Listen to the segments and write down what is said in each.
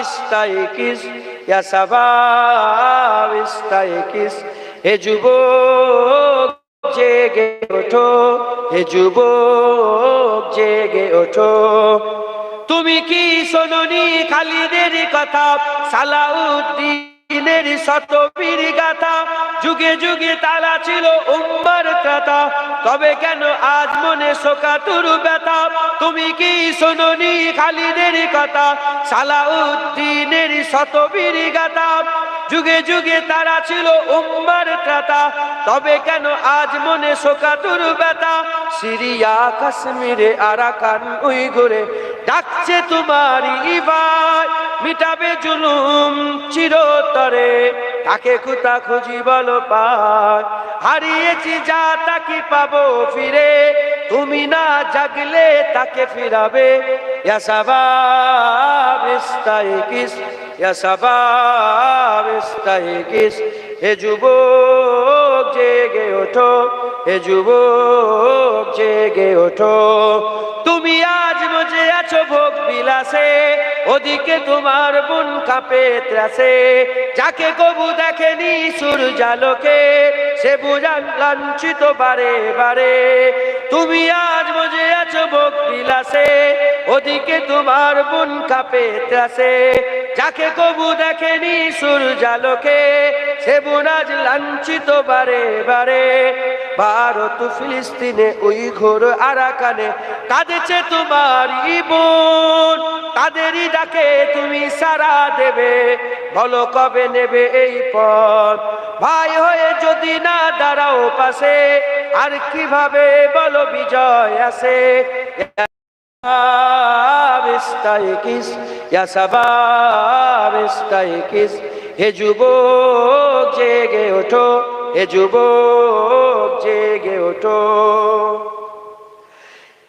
ইস্তাইকিস, ইয়া শাবাব ইস্তাইকিস। হে যুবক, জেগে ওঠো, হে যুবক, জেগে ওঠো। তুমি কি শোনি খালিদের কথা? সালাউদ্দিনের শতবীর গাথা। যুগে যুগে তারা ছিল উম্মার ক্রেতা। তবে কেন আজ মনে শোকা শোকাতুর ব্যথা? তুমি কি শোনি খালিদের কথা? সালাউদ্দিনের শতবীর গাথা। যুগে যুগে তারা ছিল উম্মার ক্রেতা তবে কেন আজ মনে শোকা শোকাতুর ব্যথা? সিরিয়া, কাশ্মীরে, আরাকান উই ঘুরে ডাকছে তোমার ইবার মিটাবে জুলুম চিরতরে। তাকে কুতা খুঁজি বলো পায় হারিয়েছি যা তাকে পাবো ফিরে? তুমি না জাগলে তাকে ফিরাবে। হে যুবক, জেগে ওঠো, হে যুবক, জেগে ওঠো। তুমি আজ মজে আছো ভোগ বিলাসে, ওদিকে তোমার বোন কাঁপে ত্রাসে। যাকে কবু দেখেনি সূর্যালোকে সে বুঝান লাঞ্ছিত বারে বারে। তুমি আজ মজে আছো বিলাসে, ওদিকে তোমার বোন কাঁপে ত্রাসে। যাকে কবু দেখেনি সূর্যালোকে, সে বোন আজ লাঞ্ছিত বারে বারে। ভারত ফিলিস্তিনে ওই ঘোর আরাকানে কাঁদেছে তোমার বোন তাদেরই ডাকে তুমি সারা দেবে, বলো কবে নেবে এই পথ? ভাই যদি না দাঁড়াও পাশে, আর কীভাবে বলো বিজয় ইস্তাইকিস হে যুবক জেগে ওঠো, হে জেগে ওঠো।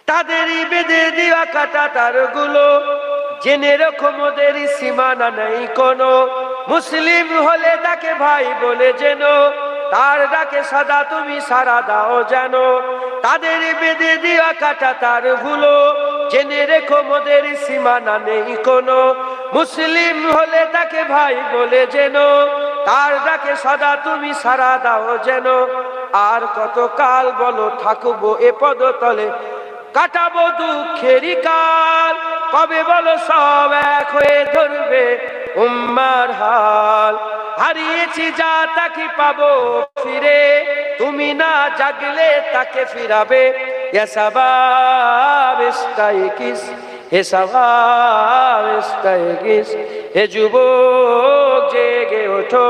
তাদেরই বেঁধে দেওয়া কাটা তারগুলো, জেনে রকম ওদের সীমানা নেই কোনো। মুসলিম হলে তাকে ভাই বলে যেন তার ডাকে সাদা তুমি সারা দাও যেন। তাদের বেঁধে দেওয়া কাটা তারগুলো জেনে রেখো মোদের সীমানা নেই কোনো। মুসলিম হলে তাকে ভাই বলে যেন। তার ডাকে সদা তুমি সারা দাও যেন। আর কত কাল বলো থাকব এ পদতলে। কাটাবো দুঃখেরই কাল। কবে বলো সব এক হয়ে ধরবে উম্মার হাল। হারিয়েছি যা তাকে পাবো ফিরে। তুমি না জাগলে তাকে ফিরাবে। হে যুবক জেগে ওঠো।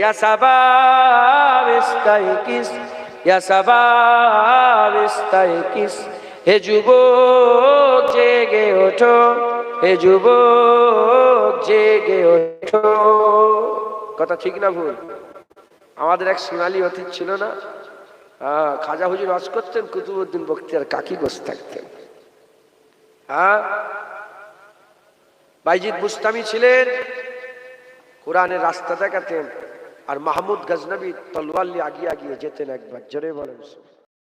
ইয়া সাবাব ইস্তাইকিস ইয়া সাবাব ইস্তাইকিস হে যুবক জেগে ওঠো হে যুবক জেগে ওঠো কথা ঠিক না ভুল? আমাদের এক সোনালী অতীত ছিল না। হ্যাঁ খাজা হুজুর ওয়াজ করতেন কুতুবুদ্দিন বক্তিয়ার কাকি বসে থাকতেন। হ্যাঁ বাইজিদ বুস্তামি ছিলেন, কোরআনের রাস্তা দেখাতেন। আর মাহমুদ গজনবী তলোয়াল্লি আগিয়ে আগিয়ে যেতেন একবার। জোরে বলেন।